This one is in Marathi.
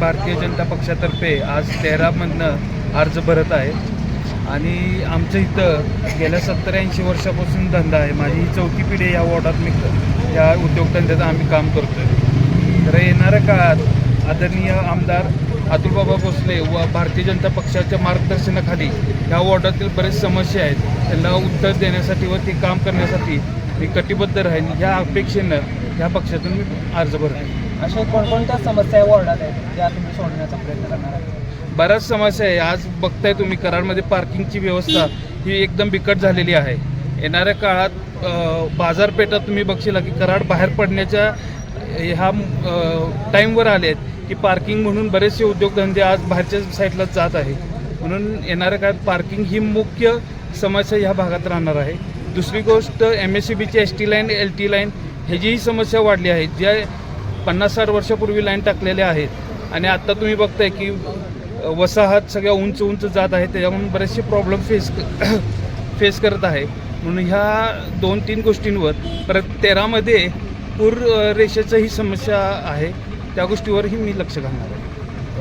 भारतीय जनता पक्षातर्फे आज तेहरामधनं अर्ज भरत आहे. आणि आमच्या इथं गेल्या सत्तर ऐंशी वर्षापासून धंदा आहे. माझी ही चौथी पिढी या वॉर्डात मी या उद्योगधंद्याचं आम्ही काम करतो आहे तर येणाऱ्या काळात आदरणीय आमदार अतुलबाबा भोसले व भारतीय जनता पक्षाच्या मार्गदर्शनाखाली या वॉर्डातील बरेच समस्या आहेत. त्यांना उत्तर देण्यासाठी व ते काम करण्यासाठी मी कटिबद्ध राहीन. ह्या अपेक्षेनं ह्या पक्षातून मी अर्ज भरतो अशा कोणकोणत्या समस्या वॉर्डात आहेत ज्या तुम्ही सोडण्याचा प्रयत्न करणार आहात? बऱ्याच समस्या आहे. आज बघताय तुम्ही कराडमध्ये पार्किंगची व्यवस्था ही एकदम बिकट झालेली आहे. येणाऱ्या काळात बाजारपेठात तुम्ही बघशील की कराड बाहेर पडण्याच्या ह्या टाईमवर आले आहेत की पार्किंग म्हणून बरेचसे उद्योगधंदे आज बाहेरच्या साईडला जात आहे म्हणून येणाऱ्या काळात पार्किंग ही मुख्य समस्या ह्या भागात राहणार आहे. दुसरी गोष्ट एम एस सी बीची S T line L T line ह्याचीही समस्या वाढली आहे. ज्या पन्नास साठ वर्षापूर्वी लाईन टाकलेल्या आहेत. आणि आत्ता तुम्ही बघताय की वसाहत सगळ्या उंच उंच जात आहे. त्याच्यामुळे बरेचसे प्रॉब्लेम फेस फेस करत आहे. म्हणून ह्या दोन तीन गोष्टींवर परत तेरामध्ये पूर रेषेचं ही समस्या आहे. त्या गोष्टीवरही मी लक्ष घालणार आहे.